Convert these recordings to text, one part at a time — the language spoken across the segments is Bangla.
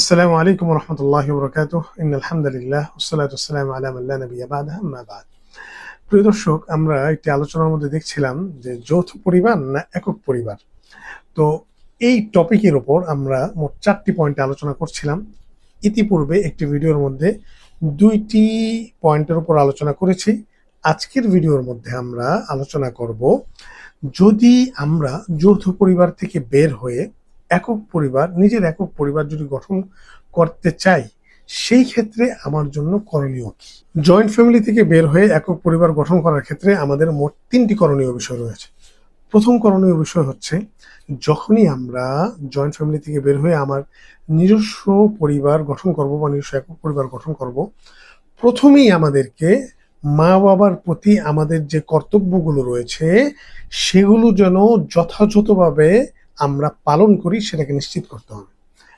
আসসালামু আলাইকুম রহমতুল্লাহ বরকাত ইন আলহামদুলিল্লাহ ওসালাতাম আলাম আল্লাহ নবী আবাদ আম্মা বাদ প্রিয় দর্শক, আমরা একটি আলোচনার মধ্যে দেখছিলাম যে যৌথ পরিবার না একক পরিবার? তো এই টপিকের ওপর আমরা মোট চারটি পয়েন্টে আলোচনা করছিলাম। ইতিপূর্বে একটি ভিডিওর মধ্যে দুইটি পয়েন্টের উপর আলোচনা করেছি। আজকের ভিডিওর মধ্যে আমরা আলোচনা করব, যদি আমরা যৌথ পরিবার থেকে বের হয়ে একক পরিবার, নিজের একক পরিবার যদি গঠন করতে চাই, সেই ক্ষেত্রে আমার জন্য করণীয় কি? জয়েন্ট ফ্যামিলি থেকে বের হয়ে একক পরিবার গঠন করার ক্ষেত্রে আমাদের মোট তিনটি করণীয় বিষয় রয়েছে। প্রথম করণীয় বিষয় হচ্ছে, যখনই আমরা জয়েন্ট ফ্যামিলি থেকে বের হয়ে আমার নিজস্ব পরিবার গঠন করব বা নিজস্ব একক পরিবার গঠন করব, প্রথমেই আমাদেরকে মা বাবার প্রতি আমাদের যে কর্তব্যগুলো রয়েছে, সেগুলো যেন যথাযথভাবে আমরা পালন করি সেটাকে নিশ্চিত করতে হবে।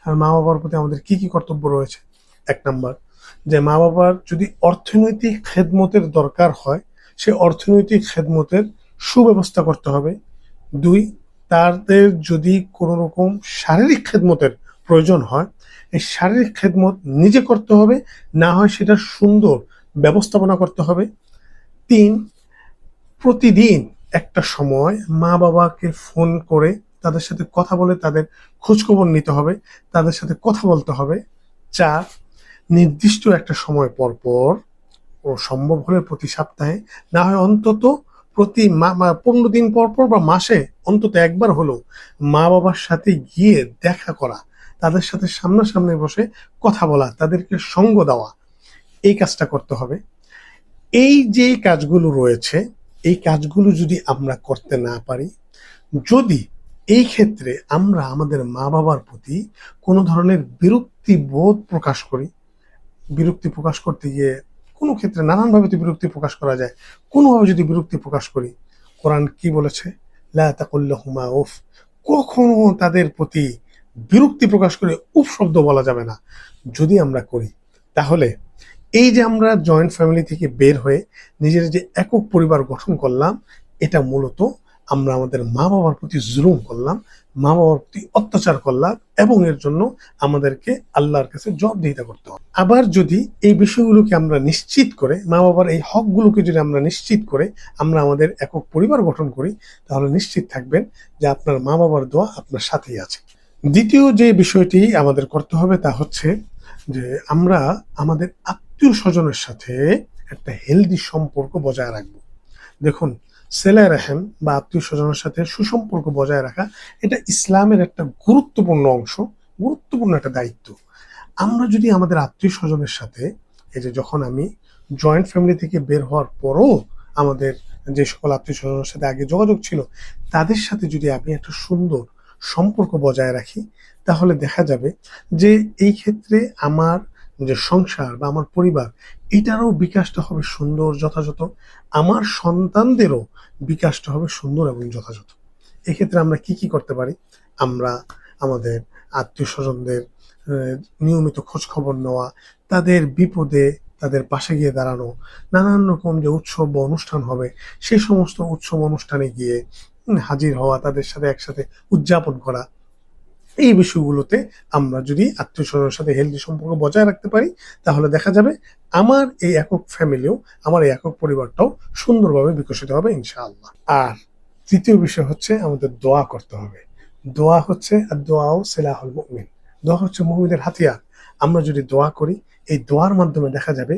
আর মা বাবার প্রতি আমাদের কি কি কর্তব্য রয়েছে? এক নাম্বার, যে মা বাবার যদি অর্থনৈতিক খেদমতের দরকার হয়, সে অর্থনৈতিক খেদমতের সুব্যবস্থা করতে হবে। দুই, তাদের যদি কোনো রকম শারীরিক খেদমতের প্রয়োজন হয়, এই শারীরিক খেদমত নিজে করতে হবে, না হয় সেটা সুন্দর ব্যবস্থাপনা করতে হবে। তিন, প্রতিদিন একটা সময় মা বাবাকে ফোন করে তাদের সাথে কথা বলে তাদের খোঁজখবর নিতে হবে, তাদের সাথে কথা বলতে হবে। চার, নির্দিষ্ট একটা সময় পর পর ও সম্ভব হলে প্রতি সপ্তাহে, না হয় অন্তত প্রতি পনেরো দিন পর পর বা মাসে, অন্তত একবার হলো মা বাবার সাথে গিয়ে দেখা করা, তাদের সাথে সামনাসামনি বসে কথা বলা, তাদেরকে সঙ্গ দেওয়া, এই কাজটা করতে হবে। এই যে কাজগুলো রয়েছে, এই কাজগুলো যদি আমরা করতে না পারি, যদি এই ক্ষেত্রে আমরা আমাদের মা বাবার প্রতি কোনো ধরনের বিরক্তি বোধ প্রকাশ করি। বিরক্তি প্রকাশ করতে গিয়ে কোনো ক্ষেত্রে নানানভাবে তো বিরক্তি প্রকাশ করা যায়, কোনোভাবে যদি বিরক্তি প্রকাশ করি, কোরআন কি বলেছে? হুমা উফ। কখনো তাদের প্রতি বিরক্তি প্রকাশ করে উফ শব্দ বলা যাবে না। যদি আমরা করি, তাহলে এই যে আমরা জয়েন্ট ফ্যামিলি থেকে বের হয়ে নিজের যে একক পরিবার গঠন করলাম, এটা মূলত আমরা আমাদের মা বাবার প্রতি জুলুম করলাম মা বাবার প্রতি অত্যাচার করলাম এবং এর জন্য আমাদেরকে আল্লাহর কাছে জবাবদিহিতা করতে হবে। আবার যদি এই বিষয়গুলোকে আমরা নিশ্চিত করে মা বাবার এই হকগুলোকে যদি আমরা নিশ্চিত করে, আমরা আমাদের একক পরিবার গঠন করি, তাহলে নিশ্চিত থাকবেন যে আপনার মা বাবার দোয়া আপনার সাথেই আছে। দ্বিতীয় যে বিষয়টি আমাদের করতে হবে তা হচ্ছে যে আমরা আমাদের আত্মীয় স্বজনের সাথে একটা হেলদি সম্পর্ক বজায় রাখব। দেখুন সেলাই রাহেম বা আত্মীয় স্বজনের সাথে সুসম্পর্ক বজায় রাখা, এটা ইসলামের একটা গুরুত্বপূর্ণ অংশ, গুরুত্বপূর্ণ একটা দায়িত্ব। আমরা যদি আমাদের আত্মীয় স্বজনের সাথে, এই যে যখন আমি জয়েন্ট ফ্যামিলি থেকে বের হওয়ার পরও আমাদের যে সকল আত্মীয় স্বজনের সাথে আগে যোগাযোগ ছিল, তাদের সাথে যদি আমি একটা সুন্দর সম্পর্ক বজায় রাখি, তাহলে দেখা যাবে যে এই ক্ষেত্রে আমার যে সংসার বা আমার পরিবার, এটারও বিকাশটা হবে সুন্দর, যথাযথ। আমার সন্তানদেরও বিকাশটা হবে সুন্দর এবং যথাযথ। এক্ষেত্রে আমরা কি কি করতে পারি? আমরা আমাদের আত্মীয় স্বজনদের নিয়মিত খোঁজ খবর নেওয়া, তাদের বিপদে তাদের পাশে গিয়ে দাঁড়ানো, নানান রকম যে উৎসব বা অনুষ্ঠান হবে সেই সমস্ত উৎসব অনুষ্ঠানে গিয়ে হাজির হওয়া, তাদের সাথে একসাথে উদযাপন করা এই বিষয়গুলোতে আমরা যদি আত্মীয় স্বজনের সাথে হেলদি সম্পর্ক বজায় রাখতে পারি, তাহলে দেখা যাবে আমার এই একক ফ্যামিলিও আমার এই একক পরিবারটাও সুন্দরভাবে বিকশিত হবে ইনশাআল্লাহ। আর তৃতীয় বিষয় হচ্ছে আমাদের দোয়া করতে হবে। দোয়া হচ্ছে আর দোয়াও সেলাহুল মুমিন। দোয়া হচ্ছে মুমিনের হাতিয়ার। আমরা যদি দোয়া করি এই দোয়ার মাধ্যমে দেখা যাবে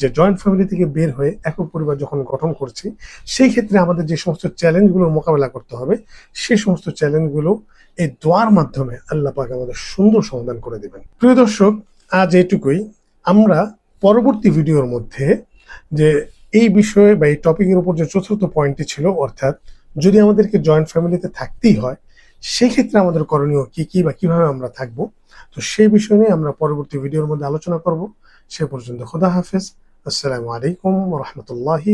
যে জয়েন্ট ফ্যামিলি থেকে বের হয়ে একক পরিবার যখন গঠন করছি, সেই ক্ষেত্রে আমাদের যে সমস্ত চ্যালেঞ্জগুলোর মোকাবেলা করতে হবে, সেই সমস্ত চ্যালেঞ্জগুলো এই দোয়ার মাধ্যমে আল্লাহ পাক আমাদের সুন্দর সমাধান করে দেবেন। প্রিয় দর্শক, আজ এটুকুই আমরা পরবর্তী ভিডিওর মধ্যে যে এই বিষয়ে বা এই টপিকের উপর যে চতুর্থ পয়েন্টটি ছিল, অর্থাৎ যদি আমাদেরকে জয়েন্ট ফ্যামিলিতে থাকতেই হয় সেই ক্ষেত্রে আমাদের করণীয় কি কি বা কীভাবে আমরা থাকব? তো সেই বিষয় নিয়ে আমরা পরবর্তী ভিডিওর মধ্যে আলোচনা করব। সে পর্যন্ত খোদা হাফেজ। আসসালামু আলাইকুম রহমতুল্লাহি